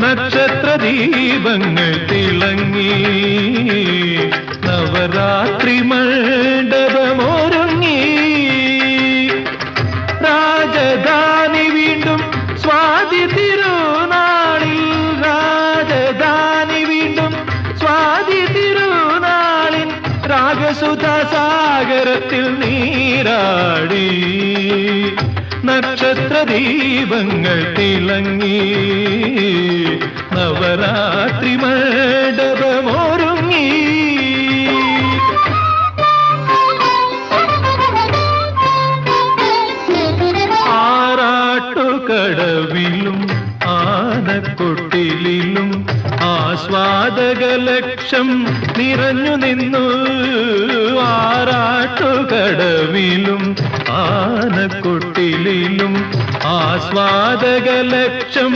നക്ഷത്ര ദീപങ്ങൾ തിളങ്ങി. നവരാത്രി മണ്ഡപമൊരുങ്ങി. രാജധാനി വീണ്ടും സ്വാതി തിരുനാളിൽ രാജധാനി വീണ്ടും സ്വാതി തിരുനാളിൻ രാഗസുധാ സാഗരത്തിൽ നീരാടി. നക്ഷത്ര ദീപങ്ങൾ തിളങ്ങി. നവരാത്രി മണ്ഡപമൊരുങ്ങി. ആറാട്ടുകടവിലും ആനക്കൊട്ടിലും ആസ്വാദകലക്ഷം നിറഞ്ഞു നിന്നു. ആറാട്ടുകടവിലും ആനക്കൊട്ടിലും ആസ്വാദക ലക്ഷം